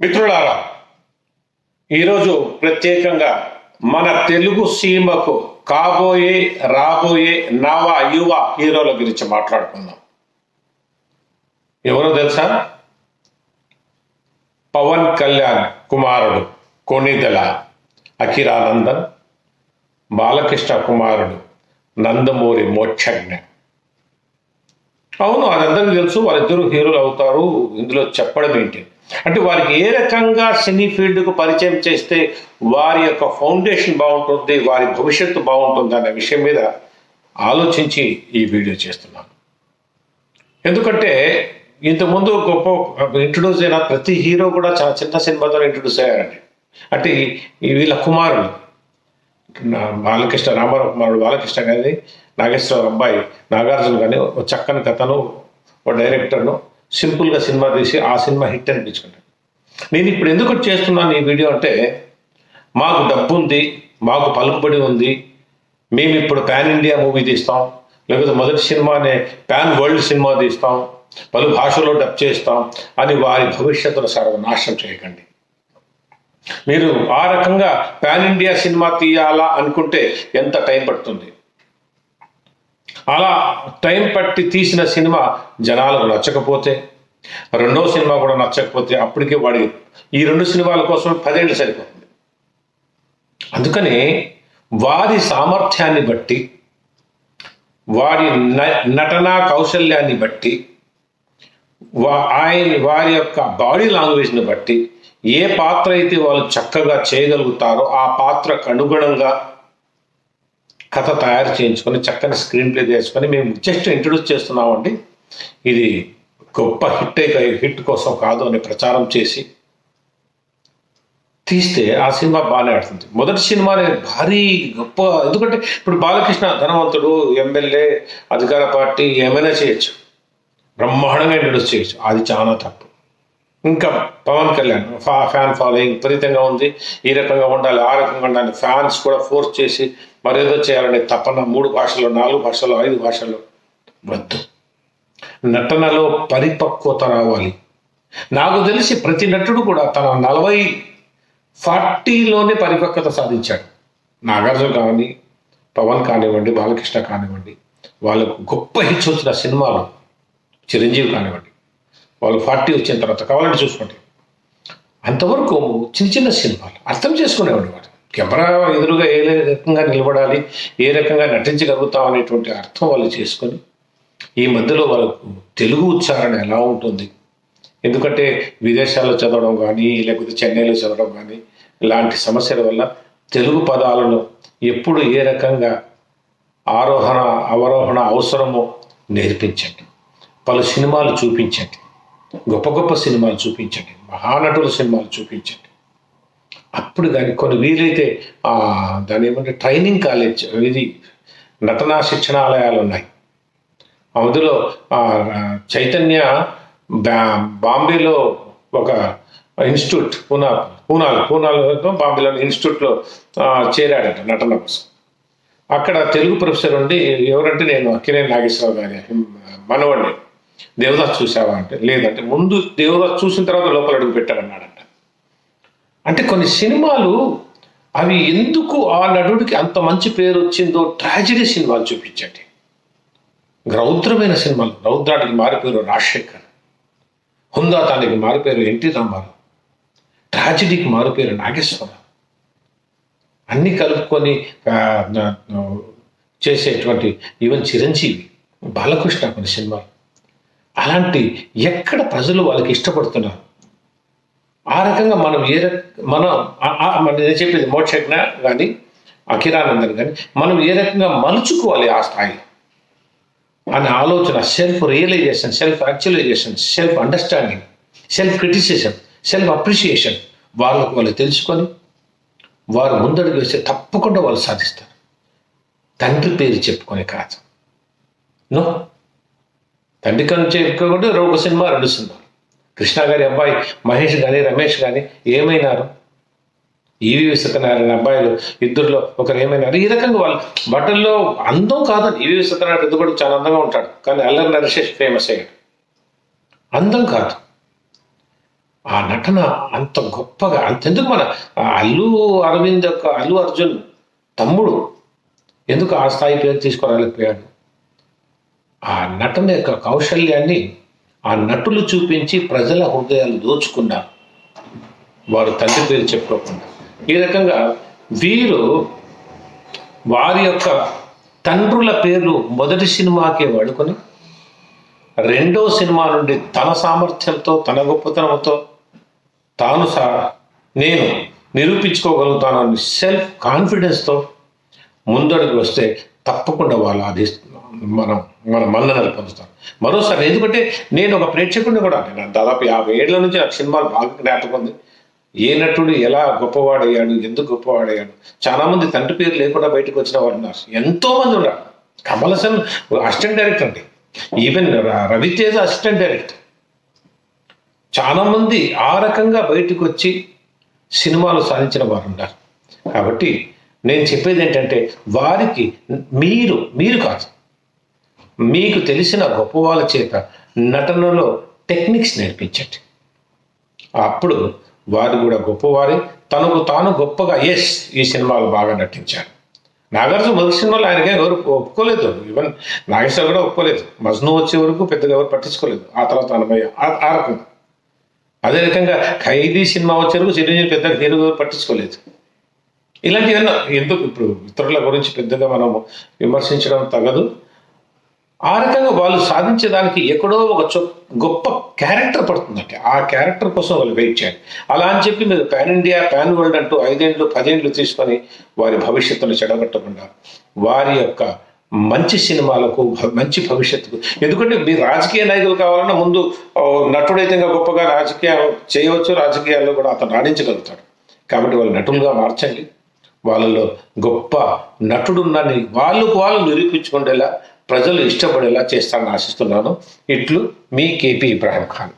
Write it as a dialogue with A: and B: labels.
A: మిత్రులారా ఈరోజు ప్రత్యేకంగా మన తెలుగు సీమకు కాబోయే రాబోయే నవ యువ హీరోల గురించి మాట్లాడుకుందాం. ఎవరో తెలుసా? పవన్ కళ్యాణ్ కుమారుడు కొణిదెల అఖిరానందన్ బాలకృష్ణ కుమారుడు నందమూరి మోక్షజ్ఞ. అవును అదందరికీ తెలుసు వాళ్ళిద్దరూ హీరోలు అవుతారు. ఇందులో చెప్పడం ఏంటి? అంటే వారికి ఏ రకంగా సినీ ఫీల్డ్కు పరిచయం చేస్తే వారి యొక్క ఫౌండేషన్ బాగుంటుంది వారి భవిష్యత్తు బాగుంటుంది అనే విషయం మీద ఆలోచించి ఈ వీడియో చేస్తున్నాను. ఎందుకంటే ఇంతకుముందు గొప్ప ఇంట్రడ్యూస్ అయిన ప్రతి హీరో కూడా చాలా చిన్న సినిమాతో ఇంట్రడ్యూస్ అయ్యారండి అంటే వీళ్ళ కుమారుడు బాలకృష్ణ రామారావు కుమారుడు బాలకృష్ణ కానీ నాగేశ్వరరావు అబ్బాయి నాగార్జున కానీ ఒక చక్కని కథను ఒక డైరెక్టర్ను సింపుల్గా సినిమా తీసి ఆ సినిమా హిట్ అనిపించుకుంటాను నేను ఇప్పుడు ఎందుకు చేస్తున్నాను ఈ వీడియో అంటే మాకు డబ్బు ఉంది మాకు పలుకుబడి ఉంది మేము ఇప్పుడు పాన్ ఇండియా మూవీ తీస్తాం లేకపోతే మొదటి సినిమానే పాన్ వరల్డ్ సినిమా తీస్తాం పలు భాషలో డబ్ చేస్తాం అని వారి భవిష్యత్తును సర్వనాశనం చేయకండి. మీరు ఆ రకంగా పాన్ ఇండియా సినిమా తీయాలా అనుకుంటే ఎంత టైం పడుతుంది? అలా టైం పట్టి తీసిన సినిమా జనాలకు నచ్చకపోతే రెండో సినిమా కూడా నచ్చకపోతే అప్పటికే వాడి ఈ రెండు సినిమాల కోసం పదేళ్ళు సరిపోతుంది. అందుకని వారి సామర్థ్యాన్ని బట్టి వారి న- నటనా కౌశల్యాన్ని బట్టి వా- ఆయన వారి యొక్క బాడీ లాంగ్వేజ్ని బట్టి ఏ పాత్ర అయితే వాళ్ళు చక్కగా చేయగలుగుతారో ఆ పాత్రకు అనుగుణంగా కథ తయారు చేయించుకొని చక్కని స్క్రీన్ ప్లే చేసుకొని మేము జస్ట్ ఇంట్రడ్యూస్ చేస్తున్నామండి. ఇది గొప్ప హిట్ హిట్ కోసం కాదు అని ప్రచారం చేసి తీస్తే ఆ సినిమా బాగానే ఆడుతుంది. మొదటి సినిమానే భారీ గొప్ప ఎందుకంటే ఇప్పుడు బాలకృష్ణ ధనవంతుడు ఎమ్మెల్యే అధికార పార్టీ ఏమైనా చేయొచ్చు. బ్రహ్మాండంగా ఇంట్రడ్యూస్ చేయొచ్చు. అది చాలా తప్పు. ఇంకా పవన్ కళ్యాణ్ ఫా ఫ్యాన్ ఫాలోయింగ్ విపరీతంగా ఉంది. ఈ రకంగా ఉండాలి ఆ రకంగా ఉండాలి. ఫ్యాన్స్ కూడా ఫోర్స్ చేసి మరేదో చేయాలనే తపన మూడు భాషలు నాలుగు భాషలు ఐదు భాషలు వద్దు. నటనలో పరిపక్వత రావాలి. నాకు తెలిసి ప్రతి నటుడు కూడా తన నలభై ఫార్టీలోనే పరిపక్వత సాధించాడు. నాగార్జున కానీ పవన్ కానివ్వండి బాలకృష్ణ కానివ్వండి వాళ్ళకు గొప్ప హిట్స్ వచ్చిన సినిమాలు చిరంజీవి కానివ్వండి. వాళ్ళు ఫార్టీ వచ్చిన తర్వాత కావాలంటే చూసుకోండి. అంతవరకు చిన్న చిన్న సినిమాలు అర్థం చేసుకునేవాడు వాడు కెమెరా ఎదురుగా ఏ రకంగా నిలబడాలి ఏ రకంగా నటించగలుగుతాం అనేటువంటి అర్థం వాళ్ళు చేసుకొని ఈ మధ్యలో వాళ్ళకు తెలుగు ఉచ్చారణ ఎలా ఉంటుంది? ఎందుకంటే విదేశాల్లో చదవడం కానీ లేకపోతే చెన్నైలో చదవడం కానీ ఇలాంటి సమస్యల వల్ల తెలుగు పదాలను ఎప్పుడు ఏ రకంగా ఆరోహణ అవరోహణ అవసరమో నేర్పించండి. పలు సినిమాలు చూపించండి. గొప్ప గొప్ప సినిమాలు చూపించండి. మహానటుల సినిమాలు చూపించండి. అప్పుడు దానికి కొన్ని వీలైతే దాని ఏమంటే ట్రైనింగ్ కాలేజ్ ఇది నటనా శిక్షణాలయాలు ఉన్నాయి. అందులో చైతన్య బా- బాంబేలో ఒక ఇన్స్టిట్యూట్ పూనా పూనాలు పూనాలో బాంబేలో ఇన్స్టిట్యూట్లో చేరాడట నటన కోసం. అక్కడ తెలుగు ప్రొఫెసర్ ఉండి ఎవరంటే నేను అక్కినే నాగేశ్వరరావు గారి మనవాడిని. దేవదాస్ చూసావా అంటే? లేదంటే ముందు దేవదాస్ చూసిన తర్వాత లోపల అడుగు పెట్టారన్నాడంట. అంటే కొన్ని సినిమాలు అవి ఎందుకు ఆ నటుడికి అంత మంచి పేరు వచ్చిందో ట్రాజడీ సినిమాలు చూపించండి. రౌద్రమైన సినిమాలు. రౌద్రానికి మారిపోయారు రాజశేఖర్. హుందాతానికి మారిపోయారు ఎన్టీ రామారావు. ట్రాజడీకి మారిపోయారు నాగేశ్వరరావు అన్ని కలుపుకొని చేసేటువంటి ఈవెన్ చిరంజీవి. బాలకృష్ణ కొన్ని సినిమాలు. అలాంటి ఎక్కడ ప్రజలు వాళ్ళకి ఇష్టపడుతున్నారు? ఆ రకంగా మనం ఏ మనం మన నేను చెప్పేది మోక్షజ్ఞ కానీ అఖిరానందన్ కానీ మనం ఏ రకంగా మలుచుకోవాలి ఆ స్థాయి? అనే ఆలోచన self realisation self actualisation self understanding self criticism self appreciation వాళ్ళకు వాళ్ళు తెలుసుకొని వారు ముందడుగు వేస్తే తప్పకుండా వాళ్ళు సాధిస్తారు. తండ్రి పేరు చెప్పుకొని కాదు నో? తండ్రి కను చెప్పుకోకుండా ఒక సినిమా రెండు సినిమాలు కృష్ణ గారి అబ్బాయి మహేష్ కానీ రమేష్ కానీ ఏమైనారు? ఈవి సత్యనారాయణ అబ్బాయిలు ఇద్దరులో ఒకరు ఏమైనారు? ఈ రకంగా వాళ్ళు బట్టల్లో అందం కాదని ఈవి సత్యనారాయణ ఇద్దరు కూడా చాలా అందంగా ఉంటాడు. కానీ అల్లరి నరశేష్ ఫేమస్ అయ్యాడు. అందం కాదు. ఆ నటన అంత గొప్పగా అంతెందుకు మన ఆ అల్లు అరవింద్ యొక్క అల్లు అర్జున్ తమ్ముడు. ఎందుకు ఆ స్థాయి పేరు తీసుకురాలేకపోయాడు? ఆ నటన యొక్క కౌశల్యాన్ని ఆ నటులు చూపించి ప్రజల హృదయాలు దోచుకున్నారు. వారు తండ్రి పేరు చెప్పుకోకుండా. ఈ రకంగా వీరు వారి యొక్క తండ్రుల పేర్లు మొదటి సినిమాకే వాడుకొని రెండో సినిమా నుండి తన సామర్థ్యంతో తన గొప్పతనంతో తాను సా నేను నిరూపించుకోగలుగుతాను సెల్ఫ్ కాన్ఫిడెన్స్తో ముందడుగు వస్తే తప్పకుండా వాళ్ళు అధిస్తుంది మనం మన మన్ననలు పొందుతాం. మరోసారి ఎందుకంటే నేను ఒక ప్రేక్షకుడిని కూడా నేను దాదాపు యాభై ఏళ్ళ నుంచి నాకు సినిమాలు బాగా జ్ఞాపకం ఉంది. ఏ నటుడు ఎలా గొప్పవాడయ్యాడు ఎందుకు గొప్పవాడయ్యాడు? చాలా మంది తండ్రి పేరు లేకుండా బయటకు వచ్చిన వారు ఉన్నారు. ఎంతో మంది ఉన్నారు. కమల్ హాసన్ అసిస్టెంట్ డైరెక్టర్ అండి. ఈవెన్ రవితేజ అసిస్టెంట్ డైరెక్టర్ చాలామంది ఆ రకంగా బయటకు వచ్చి సినిమాలు సాధించిన వారు ఉన్నారు. కాబట్టి నేను చెప్పేది ఏంటంటే వారికి మీరు మీరు కాదు. మీకు తెలిసిన గొప్ప వాళ్ళ చేత నటనలో టెక్నిక్స్ నేర్పించండి. అప్పుడు వారు కూడా గొప్పవారి. తనకు తాను గొప్పగా ఎస్ ఈ సినిమాలు బాగా నటించారు. నాగార్జున మొదటి సినిమాలో ఆయనకి ఎవరు ఒప్పుకోలేదు. ఈవెన్ నాగేశ్వర కూడా ఒప్పుకోలేదు. మజ్ను వచ్చే వరకు పెద్దగా ఎవరు పట్టించుకోలేదు. ఆ తర్వాత అనమయ్య ఆ- అదే రకంగా ఖైదీ సినిమా వచ్చే వరకు చిరంజీవి పెద్దగా హీరో ఎవరు పట్టించుకోలేదు. ఇలాంటివన్నీ ఎందుకు ఇప్పుడు ఇతరుల గురించి పెద్దగా మనము విమర్శించడం తగదు. ఆ రకంగా వాళ్ళు సాధించేదానికి ఎక్కడో ఒక గొప్ప క్యారెక్టర్ పడుతుందంటే ఆ క్యారెక్టర్ కోసం వాళ్ళు వెయిట్ చేయాలి. అలా అని చెప్పి మీరు పాన్ ఇండియా పాన్ వరల్డ్ అంటూ ఐదేండ్లు పదేండ్లు తీసుకొని వారి భవిష్యత్తును చెడగొట్టకుండా వారి యొక్క మంచి సినిమాలకు మంచి భవిష్యత్తుకు. ఎందుకంటే మీరు రాజకీయ నాయకులు కావాలన్నా ముందు ఓ, నటుడైతే గొప్పగా రాజకీయం చేయవచ్చు రాజకీయాల్లో కూడా అతను రాణించగలుగుతాడు. కాబట్టి వాళ్ళు నటులుగా మార్చండి. వాళ్ళలో గొప్ప నటుడున్నని వాళ్ళకు వాళ్ళు నిరూపించుకునేలా ప్రజలు ఇష్టపడేలా చేస్తానని ఆశిస్తున్నాను. ఇట్లు మీ కేపీ ఇబ్రాహీం ఖాన్.